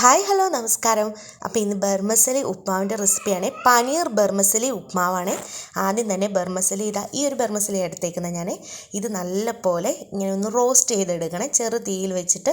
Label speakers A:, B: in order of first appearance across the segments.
A: Hi hello നമസ്കാരം. അപ്പോൾ ഇന്ന് ബർമസലി ഉപ്മാവിന്റെ റെസിപ്പിയാണ്. പനീർ ബർമസലി ഉപ്മാവാണ്. ആദ്യം തന്നെ ബർമസലി ഇതാ ഈ ഒരു ബർമസലി എടുത്തേക്കുന്നത് ഞാൻ ഇത് നല്ല പോലെ ഇങ്ങനെ ഒന്ന് റോസ്റ്റ് ചെയ്തെടുക്കണേ. ചെറു തീയിൽ വെച്ചിട്ട്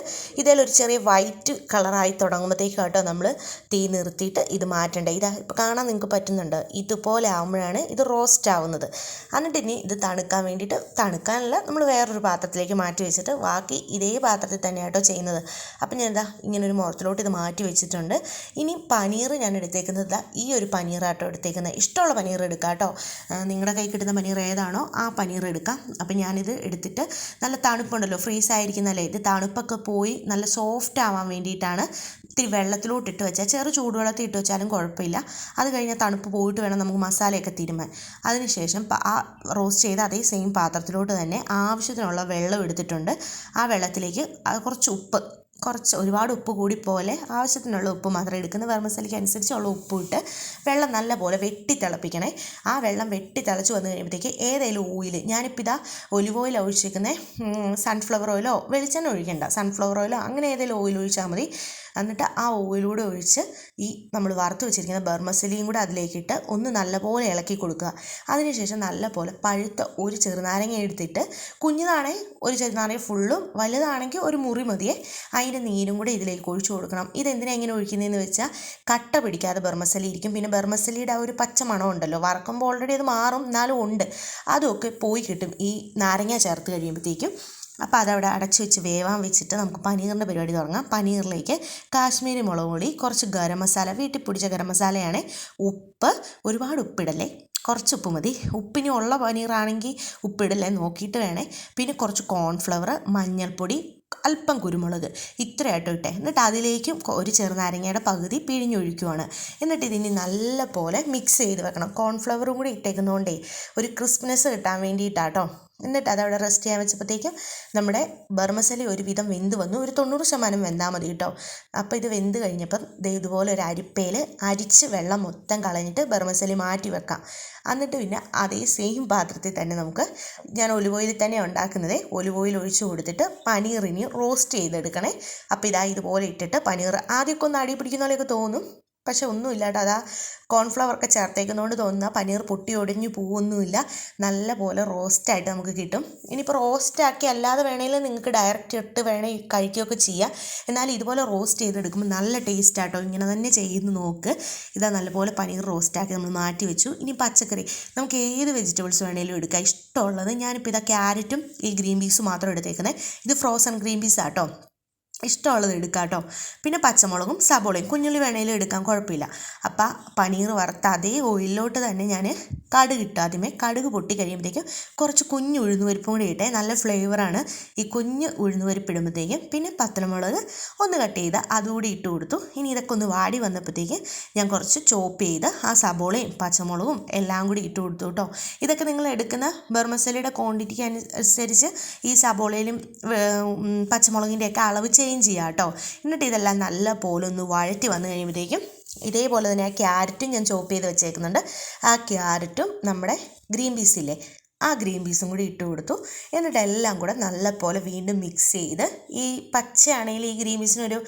A: ഒരു ചെറിയ വൈറ്റ് കളറായി തുടങ്ങുമ്പോഴത്തേക്കും കേട്ടോ നമ്മൾ തീ നിർത്തിയിട്ട് ഇത് മാറ്റേണ്ടത് ഇതാ ഇപ്പോൾ കാണാൻ നിങ്ങൾക്ക് പറ്റുന്നുണ്ട്. ഇതുപോലെ ആകുമ്പോഴാണ് ഇത് റോസ്റ്റ് ആവുന്നത്. എന്നിട്ട് ഇനി ഇത് തണുക്കാൻ വേണ്ടിയിട്ട് തണുക്കാനല്ല നമ്മൾ വേറൊരു പാത്രത്തിലേക്ക് മാറ്റി വെച്ചിട്ട് ബാക്കി ഇതേ പാത്രത്തിൽ തന്നെ കേട്ടോ ചെയ്യുന്നത്. അപ്പോൾ ഞാൻ എന്താ ഇങ്ങനെ ഒരു മുറത്തിലോട്ട് ഇത് മാറ്റി വെച്ചിട്ടുണ്ട്. ഇനി പനീർ ഞാൻ എടുത്തേക്കുന്നത് ഈ ഒരു പനീറാട്ടോ എടുത്തേക്കുന്നത്. ഇഷ്ടമുള്ള പനീർ എടുക്കാം കേട്ടോ. നിങ്ങളുടെ കൈ കിട്ടുന്ന പനീർ ഏതാണോ ആ പനീർ എടുക്കാം. അപ്പം ഞാനിത് എടുത്തിട്ട് നല്ല തണുപ്പുണ്ടല്ലോ ഫ്രീസ് ആയിരിക്കുന്നല്ലേ ഇത് തണുപ്പൊക്കെ പോയി നല്ല സോഫ്റ്റ് ആവാൻ വേണ്ടിയിട്ടാണ് ഇത്തിരി വെള്ളത്തിലോട്ട് ഇട്ട് വെച്ചാൽ ചെറു ചൂടുവെള്ളത്തിൽ ഇട്ട് വെച്ചാലും കുഴപ്പമില്ല. അത് കഴിഞ്ഞാൽ തണുപ്പ് പോയിട്ട് വേണം നമുക്ക് മസാലയൊക്കെ തിരുമാൻ അതിനുശേഷം ആ റോസ്റ്റ് ചെയ്ത അതേ സെയിം പാത്രത്തിലോട്ട് തന്നെ ആവശ്യത്തിനുള്ള വെള്ളം എടുത്തിട്ടുണ്ട്. ആ വെള്ളത്തിലേക്ക് കുറച്ച് ഉപ്പ് കുറച്ച് ഒരുപാട് ഉപ്പ് കൂടി പോലെ ആവശ്യത്തിനുള്ള ഉപ്പ് മാത്രം എടുക്കുന്ന. വെർമസലിക്ക് അനുസരിച്ചുള്ള ഉപ്പ് ഇട്ട് വെള്ളം നല്ല പോലെ വെട്ടി തിളപ്പിക്കണേ. ആ വെള്ളം വെട്ടി തിളച്ച് വന്നു കഴിയുമ്പോഴത്തേക്ക് ഏതെങ്കിലും ഓയിൽ ഞാനിപ്പോൾ ഇതാ ഒലിവ് ഓയിൽ ഒഴിച്ചിരിക്കുന്നത് സൺഫ്ലവർ ഓയിലോ വെളിച്ചെണ്ണ ഒഴിക്കണ്ട സൺഫ്ലവർ ഓയിലോ അങ്ങനെ ഏതെങ്കിലും ഓയിൽ ഒഴിച്ചാൽ മതി. എന്നിട്ട് ആ ഓയിലൂടെ ഒഴിച്ച് ഈ നമ്മൾ വറുത്ത് വെച്ചിരിക്കുന്ന ബർമസലിയും കൂടെ അതിലേക്കിട്ട് ഒന്ന് നല്ലപോലെ ഇളക്കി കൊടുക്കുക. അതിനുശേഷം നല്ലപോലെ പഴുത്ത ഒരു ചെറുനാരങ്ങ എടുത്തിട്ട് കുഞ്ഞതാണെങ്കിൽ ഒരു ചെറുനാരങ്ങ ഫുള്ളും വലുതാണെങ്കിൽ ഒരു മുറി മതിയെ. അതിന്റെ നീരും കൂടെ ഇതിലേക്ക് ഒഴിച്ചു കൊടുക്കണം. ഇതെന്തിനാണ് ഇങ്ങനെ ഒഴിക്കുന്നതെന്ന് വെച്ചാൽ കട്ട പിടിക്കാതെ ബർമസലി ഇരിക്കും. പിന്നെ ബർമസലിയുടെ ആ ഒരു പച്ച മണം ഉണ്ടല്ലോ വറക്കുമ്പോൾ ഓൾറെഡി അത് മാറും എന്നാലും ഉണ്ട്. അതൊക്കെ പോയി കിട്ടും. ഈ നാരങ്ങ ചേർത്ത് കഴിയുമ്പോഴത്തേക്കും അപ്പോൾ അതവിടെ അടച്ചു വെച്ച് വേവാൻ വെച്ചിട്ട് നമുക്ക് പനീറിന്റെ പരിപാടി തുടങ്ങാം. പനീറിലേക്ക് കാശ്മീരി മുളക് പൊടി കുറച്ച് ഗരം മസാല വീട്ടിൽ പൊടിച്ച ഗരം മസാലയാണ്. ഉപ്പ് ഒരുപാട് ഉപ്പിടല്ലേ? കുറച്ച് ഉപ്പ് മതി. ഉപ്പിനി ഉള്ള പനീറാണെങ്കിൽ ഉപ്പിടല്ലേ നോക്കിയിട്ട് വേണേ. പിന്നെ കുറച്ച് കോൺഫ്ലവർ മഞ്ഞൾപ്പൊടി അല്പം കുരുമുളക് ഇത്രയായിട്ട് ഇട്ടെ. എന്നിട്ട് അതിലേക്കും ഒരു ചെറുനാരങ്ങയുടെ പകുതി പിഴിഞ്ഞൊഴിക്കുവാണ്. എന്നിട്ട് ഇതിനി നല്ല പോലെ മിക്സ് ചെയ്ത് വെക്കണം. കോൺഫ്ലവറും കൂടി ഇട്ടേക്കുന്നതുകൊണ്ടേ ഒരു ക്രിസ്പ്നെസ് കിട്ടാൻ വേണ്ടിയിട്ടാട്ടോ. എന്നിട്ട് അതവിടെ റെസ്റ്റ് ചെയ്യാൻ വെച്ചപ്പോഴത്തേക്കും നമ്മുടെ ബർമസലി ഒരുവിധം വെന്ത് വന്നു. ഒരു തൊണ്ണൂറ് ശതമാനം വെന്താൽ മതി കേട്ടോ. അപ്പോൾ ഇത് വെന്ത് കഴിഞ്ഞപ്പം ദേ ഇതുപോലെ ഒരു അരിപ്പയിൽ അരിച്ച് വെള്ളം മൊത്തം കളഞ്ഞിട്ട് ബർമസലി മാറ്റി വെക്കാം. എന്നിട്ട് പിന്നെ അതേ സെയിം പാത്രത്തിൽ തന്നെ നമുക്ക് ഞാൻ ഒലിവ് തന്നെ ഉണ്ടാക്കുന്നത്. ഒലിവ് ഓയിൽ ഒഴിച്ച് കൊടുത്തിട്ട് പനീറിനി റോസ്റ്റ് ചെയ്തെടുക്കണേ. അപ്പോൾ ഇതാ ഇതുപോലെ ഇട്ടിട്ട് പനീർ ആദ്യമൊക്കെ ഒന്ന് അടി പിടിക്കുന്ന പോലെയൊക്കെ തോന്നും. പക്ഷെ ഒന്നുമില്ല കേട്ടോ അതാ കോൺഫ്ലവറൊക്കെ ചേർത്തേക്കുന്നതുകൊണ്ട് തോന്നുന്ന പനീർ പൊട്ടി ഒടിഞ്ഞു പോവൊന്നുമില്ല നല്ല പോലെ റോസ്റ്റായിട്ട് നമുക്ക് കിട്ടും. ഇനിയിപ്പോൾ റോസ്റ്റാക്കി അല്ലാതെ വേണമെങ്കിൽ നിങ്ങൾക്ക് ഡയറക്റ്റ് ഇട്ട് വേണമെങ്കിൽ കഴിക്കുകയൊക്കെ ചെയ്യാം. എന്നാൽ ഇതുപോലെ റോസ്റ്റ് ചെയ്തെടുക്കുമ്പോൾ നല്ല ടേസ്റ്റ് ആട്ടോ ഇങ്ങനെ തന്നെ ചെയ്യുന്നു നോക്ക്. ഇതാ നല്ലപോലെ പനീർ റോസ്റ്റാക്കി നമ്മൾ മാറ്റി വെച്ചു. ഇനി പച്ചക്കറി. നമുക്ക് ഏത് വെജിറ്റബിൾസ് വേണമെങ്കിലും എടുക്കാം. ഇഷ്ടമുള്ളത് ഞാനിപ്പോൾ ഇതാ ക്യാരറ്റും ഈ ഗ്രീൻ പീസും മാത്രം എടുത്തേക്കുന്നത് ഇത് ഫ്രോസൺ ഗ്രീൻ പീസ് ആട്ടോ ഇഷ്ടമുള്ളത് എടുക്കാം കേട്ടോ. പിന്നെ പച്ചമുളകും സബോളയും കുഞ്ഞുള്ളി വേണേലും എടുക്കാം കുഴപ്പമില്ല. അപ്പം പനീർ വറുത്ത അതേ ഓയിലിലോട്ട് തന്നെ ഞാൻ കടുക് ഇട്ടു. ആദ്യമേ കടുക് പൊട്ടി കഴിയുമ്പോഴത്തേക്കും കുറച്ച് കുഞ്ഞു ഉഴുന്നുപരിപ്പും കൂടി ഇട്ടേ. നല്ല ഫ്ലേവറാണ് ഈ കുഞ്ഞ് ഉഴുന്നുപരിപ്പ് ഇടുമ്പോഴത്തേക്കും പിന്നെ പത്തനമുളക് ഒന്ന് കട്ട് ചെയ്ത് അതുകൂടി ഇട്ട് കൊടുത്തു. ഇനി ഇതൊക്കെ ഒന്ന് വാടി വന്നപ്പോഴത്തേക്ക് ഞാൻ കുറച്ച് ചോപ്പ് ചെയ്ത് ആ സബോളയും പച്ചമുളകും എല്ലാം കൂടി ഇട്ട് കൊടുത്തു കേട്ടോ. ഇതൊക്കെ നിങ്ങൾ എടുക്കുന്ന ബർമസലയുടെ ക്വാണ്ടിറ്റിക്ക് അനുസരിച്ച് ഈ സബോളയിലും പച്ചമുളകിന്റെയൊക്കെ അളവ് ചേഞ്ച് ചെയ്യുക കേട്ടോ എന്നിട്ട് ഇതെല്ലാം നല്ല പോലെ ഒന്ന് വഴറ്റി വന്നു കഴിയുമ്പോഴത്തേക്കും ഇതേപോലെ തന്നെ ആ ക്യാരറ്റും ഞാൻ ചോപ്പ് ചെയ്ത് വെച്ചേക്കുന്നുണ്ട്. ആ ക്യാരറ്റും നമ്മുടെ ഗ്രീൻ പീസില്ലേ ആ ഗ്രീൻ പീസും കൂടി ഇട്ട് കൊടുത്തു. എന്നിട്ട് എല്ലാം കൂടെ നല്ലപോലെ വീണ്ടും മിക്സ് ചെയ്ത് ഈ പച്ചയാണെങ്കിൽ ഈ ഗ്രീൻ പീസിനൊരു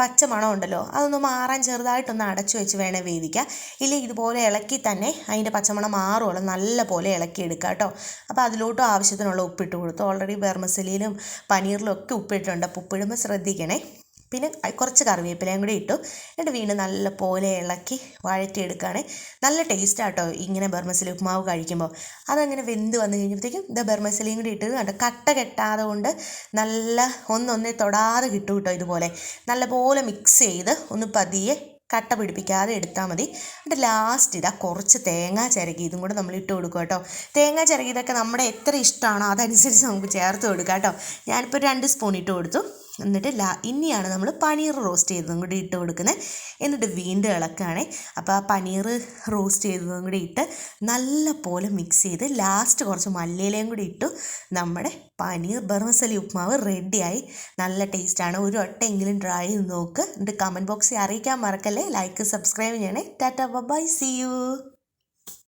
A: പച്ച മണം ഉണ്ടല്ലോ അതൊന്ന് മാറാൻ ചെറുതായിട്ടൊന്ന് അടച്ചു വെച്ച് വേണേൽ വേവിക്കുക ഇല്ലെങ്കിൽ ഇതുപോലെ ഇളക്കി തന്നെ അതിന്റെ പച്ചമണം മാറുമല്ലോ നല്ല പോലെ ഇളക്കി എടുക്കുക കേട്ടോ. അപ്പോൾ അതിലോട്ടും ആവശ്യത്തിനുള്ള ഉപ്പിട്ട് കൊടുത്തു. ഓൾറെഡി ബർമസലിയിലും പനീറിലും ഒക്കെ ഉപ്പിട്ടുണ്ട് അപ്പോൾ ഉപ്പിടുമ്പോൾ ശ്രദ്ധിക്കണേ. പിന്നെ കുറച്ച് കറിവേപ്പിലയും കൂടി ഇട്ടു. എന്നിട്ട് വീണ്ടും നല്ല പോലെ ഇളക്കി വഴറ്റിയെടുക്കുകയാണെങ്കിൽ നല്ല ടേസ്റ്റ് ആട്ടോ ഇങ്ങനെ ബർമസിലി ഉപ്മാവ് കഴിക്കുമ്പോൾ. അതങ്ങനെ വെന്ത് വന്നു കഴിഞ്ഞപ്പോഴത്തേക്കും ഇത് ബർമസിലിയും കൂടി ഇട്ടത് കണ്ടോ? കട്ട കെട്ടാതെ കൊണ്ട് നല്ല ഒന്നൊന്നേ തൊടാതെ കിട്ടും കേട്ടോ ഇതുപോലെ. നല്ലപോലെ മിക്സ് ചെയ്ത് ഒന്ന് പതിയെ കട്ട പിടിപ്പിക്കാതെ എടുത്താൽ മതി. എന്നിട്ട് ലാസ്റ്റ് ഇതാ കുറച്ച് തേങ്ങ ചിരകി ഇതും കൂടെ നമ്മൾ ഇട്ട് കൊടുക്കുക കേട്ടോ തേങ്ങ ചിരകിയതൊക്കെ നമ്മുടെ എത്ര ഇഷ്ടമാണോ അതനുസരിച്ച് നമുക്ക് ചേർത്ത് കൊടുക്കാം കേട്ടോ ഞാനിപ്പോൾ രണ്ട് സ്പൂൺ ഇട്ട് കൊടുത്തു. എന്നിട്ട് ലാ ഇനിയാണ് നമ്മൾ പനീർ റോസ്റ്റ് ചെയ്തതും കൂടി ഇട്ട് കൊടുക്കുന്നത്. എന്നിട്ട് വീണ്ടും ഇളക്കുകയാണ്. അപ്പോൾ ആ പനീർ റോസ്റ്റ് ചെയ്തതും കൂടി ഇട്ട് നല്ല പോലെ മിക്സ് ചെയ്ത് ലാസ്റ്റ് കുറച്ച് മല്ലിയിലയും കൂടി ഇട്ടു. നമ്മുടെ പനീർ ബർമസലി ഉപ്മാവ് റെഡിയായി നല്ല ടേസ്റ്റാണ് ഒരു വട്ടെങ്കിലും ട്രൈ ചെയ്ത് നോക്ക്. എന്നിട്ട് കമന്റ് ബോക്സിൽ അറിയിക്കാൻ മറക്കല്ലേ. ലൈക്ക് സബ്സ്ക്രൈബ് ചെയ്യണേ. Tata by C U